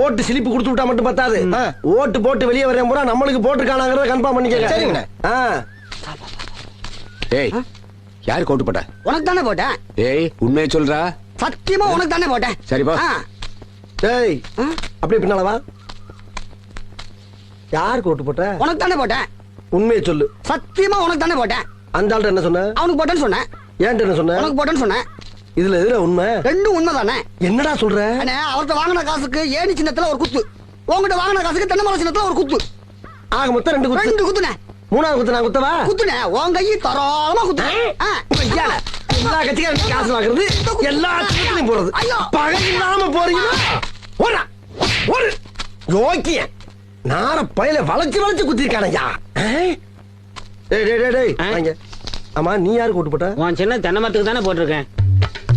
ஓட்டு சிலிப்பு கொடுத்து விட்டா மட்டும் பத்தாது. ஓட்டு போட்டு வெளியே வரேன் பூரா நம்மளுக்கு போட்டுருக்கானாங்கிறத கன்ஃபார்ம் பண்ணிக்கங்க. சரிங்கண்ணே. ஏய் யாரு கோட்டு போட்ட? உனக்கு தானே போட்டேன்? ஏய் உண்மையை சொல்றா? சத்தியமா உனக்கு தானே போட்டேன்? சரிப்பா. ஏய் அப்படியே பின்னால வா. யாருக்கு ஓட்டு போட்ட? உனக்கு தானே போட்டேன்? உண்மையை சொல்லு. சத்தியமா உனக்கு தானே போட்டேன்? அந்த ஆள்கிட்ட என்ன சொன்ன? அவனுக்கு போட்டேன்னு சொன்னேன். ஏன்ட்ட என்ன சொன்ன? உனக்கு போட்டேன்னு சொன்னேன். இதுல எதுல உண்மை? ரெண்டும் உண்மைதானே? என்னடா சொல்ற? அண்ணே அவர்கிட்ட வாங்கின காசுக்கு ஏணி சின்னத்துல ஒரு குத்து. உங்ககிட்ட வாங்கின காசுக்கு தென்னை மரம் சின்னத்துல ஒரு குத்து. ஆக மொத்தம் ரெண்டு குத்து. ரெண்டு குத்துனே மூணாவது குத்து நான் குத்தவா? குத்துனே உன் கையை தாராளமா குத்து. எல்லா கட்சிக்காரும் காசு வாங்குறது எல்லா கட்சிகளையும் போறது ஐயோ. பகை இல்லாம போறீங்களா? ஓடா ஓடு. யோக்கிய நார பயில வளைச்சு வளைச்சு குத்திருக்கானய்யா. டேய் டேய் டேய் டேய். ஆ? வாங்க. ஆமா நீ யாருக்கு ஓட்டு போட்ட? உன் சின்ன தென்னை மரத்துக்கு தானே போட்டிருக்கேன்.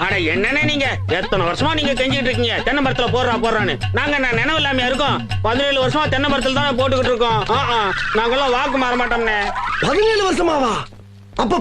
அட என்னண்ணே நீங்க? எத்தனை வருஷமா நீங்க கெஞ்சிட்டு இருக்கீங்க? தென்னை மரத்துல போடுறா போடுறான்னு. நாங்க நான் நினைவு இல்லாம இருக்கோம்? பதினேழு வருஷமா தென்னை மரத்துல தானே போட்டுக்கிட்டு இருக்கோம். ஆ, வாக்கு மாற மாட்டோம்னே பதினேழு வருஷமாவா? அப்ப